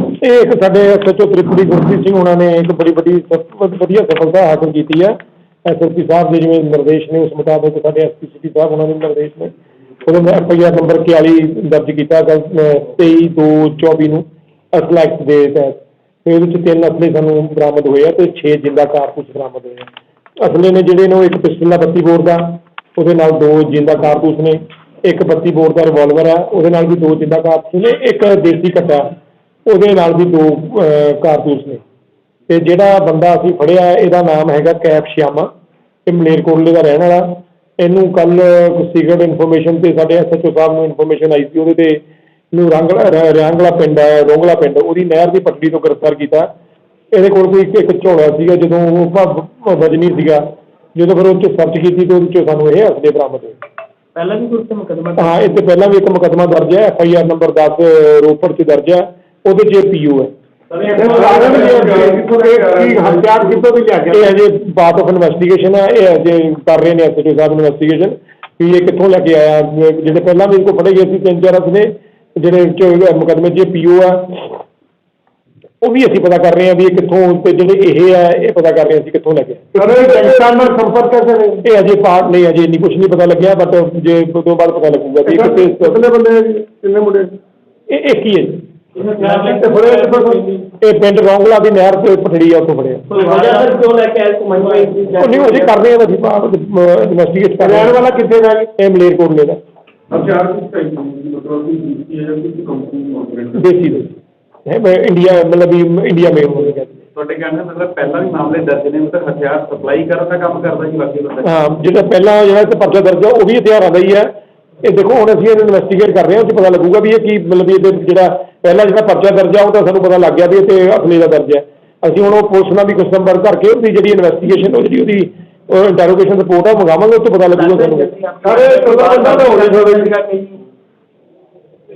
ਇਹ ਇੱਕ ਸਾਡੇ ਐਸਐਚਓ ਤ੍ਰਿਪੜੀ ਗੁਰਪ੍ਰੀਤ ਸਿੰਘ ਉਹਨਾਂ ਨੇ ਇੱਕ ਬੜੀ ਵੱਡੀ ਸਫ- ਵਧੀਆ ਸਫਲਤਾ ਹਾਸਲ ਕੀਤੀ ਹੈ। ਐਸਐਸਪੀ ਸਾਹਿਬ ਦੇ ਜਿਵੇਂ ਨਿਰਦੇਸ਼ ਨੇ, ਉਸ ਮੁਤਾਬਕ ਸਾਡੇ ਐਸਪੀ ਸਿਟੀ ਸਾਹਿਬ ਉਹਨਾਂ ਦੇ ਨਿਰਦੇਸ਼ ਨੇ। ਉਹਦੇ ਵਿੱਚ ਐਫਆਈਆਰ ਨੰਬਰ 41 ਦਰਜ ਕੀਤਾ ਕੱਲ 23 2 24 ਨੂੰ ਅਸਲ ਐਕਟ ਦੇ ਤਹਿਤ। ਤੇ ਉਹਦੇ ਵਿੱਚ ਤਿੰਨ ਅਸਲੇ ਸਾਨੂੰ ਬਰਾਮਦ ਹੋਏ ਆ ਤੇ 6 ਜਿੰਦਾ ਕਾਰਤੂਸ ਬਰਾਮਦ ਹੋਏ ਆ। ਅਸਲੇ ਨੇ ਜਿਹੜੇ ਨੇ ਉਹ ਇੱਕ ਪਿਸਟਲ ਆ 32 ਬੋਰ ਦਾ, ਉਹਦੇ ਨਾਲ ਦੋ ਜਿੰਦਾ ਕਾਰਤੂਸ ਨੇ, ਇੱਕ 32 ਬੋਰ ਦਾ ਰਿਵਾਲਵਰ ਆ, ਉਹਦੇ ਨਾਲ ਵੀ ਦੋ ਜਿੰਦਾ ਕਾਰਤੂਸ ਨੇ, ਇੱਕ ਦੇਸੀ ਕੱਟਾ ਉਹਦੇ ਨਾਲ ਵੀ ਦੋ ਕਾਰਤੂਸ ਨੇ। ਤੇ ਜਿਹੜਾ ਬੰਦਾ ਅਸੀਂ ਫੜਿਆ ਇਹਦਾ ਨਾਮ ਹੈਗਾ ਕੈਪ ਸ਼ਿਆਮਾ। ਇਹ ਮਲੇਰਕੋਟਲੇ ਦਾ ਰਹਿਣ ਵਾਲਾ। ਇਹਨੂੰ ਕੱਲ ਸੀਕ੍ਰੇਟ ਇਨਫੋਰਮੇਸ਼ਨ ਤੇ ਸਾਡੇ ਐਸਐਚਓ ਸਾਹਿਬ ਨੂੰ ਇਨਫੋਰਮੇਸ਼ਨ ਆਈ ਸੀ। ਉਹਦੇ ਤੇ ਨੂੰ ਰੰਗਲਾ ਰ- ਰਿਆਂਗਲਾ ਪਿੰਡ ਹੈ ਰੋਂਗਲਾ ਪਿੰਡ। ਉਹਦੀ ਨਹਿਰ ਦੀ ਪੱਟੀ ਤੋਂ ਗ੍ਰਿਫਤਾਰ ਕੀਤਾ। ਇਹਦੇ ਕੋਲ ਕੋਈ ਇੱਕ- ਝੋਲਾ ਸੀਗਾ ਜਦੋਂ ਉਹ ਵਜਨੀ ਸੀਗਾ। ਜਦੋਂ ਫਿਰ ਉਹ 'ਚ ਸਰਚ ਕੀਤੀ ਤੇ ਉਹਦੇ 'ਚੋਂ ਸਾਨੂੰ ਇਹ ਅਸਲੇ ਬਰਾਮਦ ਹੋਏ। ਪਹਿਲਾਂ ਵੀ ਕੋਈ ਮੁਕਦਮਾ ਹਾਂ ਇਹ ਤੋਂ ਪਹਿਲਾਂ ਵੀ ਇੱਕ ਮੁਕੱਦਮਾ ਦਰਜ ਹੈ। ਐਫਆਈਆਰ ਨੰਬਰ 10 ਰੋਪੜ 'ਚ ਦਰਜ ਹੈ। ਉਹਦੇ 'ਚ ਪੀਯੂ ਹੈ। ਹਥਿਆਰ ਕਿੱਥੋਂ ਵੀ ਲਿਆ ਇਹ ਅਜੇ ਪਾਰਟ ਆਫ ਇਨਵੈਸਟੀਗੇਸ਼ਨ ਹੈ। ਇਹ ਅਜੇ ਕਰ ਰਹੇ ਨੇ ਐਸਐਚਓ ਸਾਹਿਬ ਇਨਵੈਸਟੀਗੇਸ਼ਨ ਵੀ ਇਹ ਕਿੱਥੋਂ ਲੈ ਕੇ ਆਇਆ? ਜਿਹੜੇ ਪਹਿਲਾਂ ਵੀ ਇਹਨੂੰ ਫੜੇ ਗਏ ਸੀ ਤਿੰਨ ਚਾਰ ਅਸਲੇ ਜਿਹੜੇ ਮੁਕੱਦਮੇ 'ਚ ਪੀਓ ਆ। ਉਹ ਵੀ ਅਸੀਂ ਪਤਾ ਕਰ ਰਹੇ ਹਾਂ ਵੀ ਇਹ ਕਿੱਥੋਂ ਤੇ ਜਿਹੜੇ ਇਹ ਹੈ ਇਹ ਪਤਾ ਕਰ ਰਹੇ ਅਸੀਂ ਕਿੱਥੋਂ ਲੈ ਕੇ ਨਾਲ ਸੰਪਰਕ ਕੈਸੇ ਰਹੇ ਇਹ ਅਜੇ ਪਾਰਟ ਨਹੀਂ ਅਜੇ ਇੰਨੀ ਕੁਝ ਨਹੀਂ ਪਤਾ ਲੱਗਿਆ ਬਟ ਜੇ ਤੋਂ ਬਾਅਦ ਪਤਾ ਲੱਗੂਗਾ ਵੀ ਕਿੰਨੇ ਬੰਦੇ ਜੀ? ਕਿੰਨੇ ਮੁੰਡੇ? ਇਹ ਇੱਕ ਹੀ ਹੈ ਜੀ। ਇਹ ਪਿੰਡ ਰੌਂਗਲਾ ਦੀ ਨਹਿਰ ਤੇ ਪਠੜੀ ਆ ਉੱਥੋਂ ਫੜਿਆ ਕੋਈ ਵਜ੍ਹਾ ਸਰ ਕਿਉਂ ਲੈ ਕੇ ਆਏ ਘੁੰਮਣ ਵਾਲੀ? ਉਹ ਨਹੀਂ ਅਜੇ ਕਰ ਰਹੇ ਹਾਂ ਅਸੀਂ ਇਨਵੈਸਟੀਗੇਟ ਕਰ ਰਹੇ ਰਹਿਣ ਹਾਂ ਵਾਲਾ ਕਿੱਥੇ ਦਾ ਜੀ? ਇਹ ਮਲੇਰਕੋਟਲੇ ਦਾ। ਹਥਿਆਰ ਕਿਸ ਟਾਈਪ ਦਾ ਮਤਲਬ ਕਿ ਇਹ ਹੈ ਕਿ ਕੰਪਨੀ ਨੂੰ। ਦੇਸੀ ਦੇ। ਹੈ ਮੈਂ ਇੰਡੀਆ ਮਤਲਬ ਵੀ ਇੰਡੀਆ ਮੇਡ ਹੋਣੀ ਕਹਿੰਦੇ ਤੁਹਾਡੇ ਕਹਿਣ ਦਾ ਮਤਲਬ ਪਹਿਲਾਂ ਵੀ ਮਾਮਲੇ ਦਰਜ ਨੇ ਮਤਲਬ ਹਥਿਆਰ ਸਪਲਾਈ ਕਰਨ ਦਾ ਕੰਮ ਕਰਦਾ ਜੀ ਬਾਕੀ ਬੰਦਾ ਹਾਂ ਜਿਹੜਾ ਪਹਿਲਾਂ ਜਿਹੜਾ ਤੇ ਪਰਚਾ ਦਰਜ ਆ ਉਹ ਵੀ ਹਥਿਆਰਾਂ ਦਾ ਹੀ ਹੈ ਇਹ ਦੇਖੋ ਹੁਣ ਅਸੀਂ ਇਹਨੂੰ ਇਨਵੈਸਟੀਗੇਟ ਕਰ ਰਹੇ ਹਾਂ ਉਹ 'ਚ ਪਤਾ ਲੱਗੂਗਾ ਵੀ ਇਹ ਕੀ ਮਤਲਬ ਵੀ ਇਹਦੇ ਜਿਹੜਾ ਪਹਿਲਾਂ ਜਿਹੜਾ ਪਰਚਾ ਦਰਜ ਆ ਉਹ ਤਾਂ ਸਾਨੂੰ ਪਤਾ ਲੱਗ ਗਿਆ ਵੀ ਇਹ ਤੇ ਅਸਲੀ ਦਾ ਦਰਜ ਹੈ। ਅਸੀਂ ਹੁਣ ਉਹ ਪੁਲਿਸ ਨਾਲ ਵੀ ਕੁਝ ਸੰਪਰਕ ਕਰਕੇ ਉਹਦੀ ਜਿਹੜੀ ਇਨਵੈਸਟੀਗੇਸ਼ਨ ਉਹ ਜਿਹੜੀ ਉਹਦੀ ਇੰਟਰੋਗੇਸ਼ਨ ਰਿਪੋਰਟ ਆ ਮੰਗਾਵਾਂਗੇ ਉਹ ਤੋਂ ਪਤਾ ਲੱਗੂਗਾ ਸਾਨੂੰ। ਸਾਰੇ ਬੰਦਾ ਤਾਂ ਹੋਣੇ ਚਾਹੀਦੇ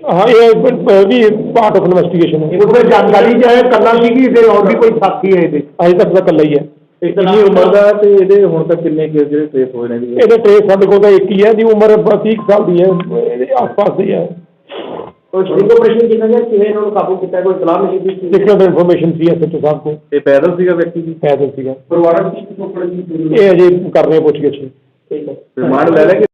ਹਾਂ ਇਹ ਵੀ ਪਾਰਟ ਆਫ ਇਨਵੈਸਟੀਗੇਸ਼ਨ ਹੈ। ਉਹਦੇ ਜਾਣਕਾਰੀ ਚ ਹੈ ਕੱਲਾ ਸੀ ਕਿ ਇਹਦੇ ਹੋਰ ਵੀ ਕੋਈ ਸਾਥੀ ਹੈ ਇਹਦੇ? ਅਜੇ ਤੱਕ ਤਾਂ ਇਕੱਲਾ ਹੀ ਹੈ। ਕਿੰਨੀ ਉਮਰ ਦਾ ਤੇ ਇਹਦੇ ਹੁਣ ਤੱਕ ਕਿੰਨੇ ਕੇਸ ਜਿਹੜੇ ਟ੍ਰੇਸ ਹੋਏ ਨੇ ਇਹਦੇ? ਟ੍ਰੇਸ ਸਾਡੇ ਕੋਲ ਤਾਂ ਇੱਕ ਹੀ ਹੈ ਦੀ ਉਮਰ 30 ਕੁ ਸਾਲ ਦੀ ਹੈ ਇਹਦੇ ਆਸ-ਪਾਸ ਦੀ ਹੈ। ਕੋਈ ਸਟਿੰਗ ਆਪਰੇਸ਼ਨ ਕੀਤਾ ਗਿਆ ਕਿਵੇਂ ਇਹਨਾਂ ਨੂੰ ਕਾਬੂ ਕੀਤਾ ਕੋਈ ਸਲਾਹ ਮਿਲੀ ਸੀ? ਸਿਕਰਟ ਇਨਫੋਰਮੇਸ਼ਨ ਸੀ ਐਸਐਚਓ ਸਾਹਿਬ ਕੋਲ। ਇਹ ਪੈਦਲ ਸੀਗਾ ਵਿਅਕਤੀ ਜੀ? ਪੈਦਲ ਸੀਗਾ। ਪਰਿਵਾਰਕ ਕੀ ਜੀ ਇਹ ਅਜੇ ਕਰ ਰਹੇ ਪੁੱਛ ਗਿੱਛ ਠੀਕ ਹੈ। ਰਿਮਾਂਡ ਲੈ ਲੈ ਕੇ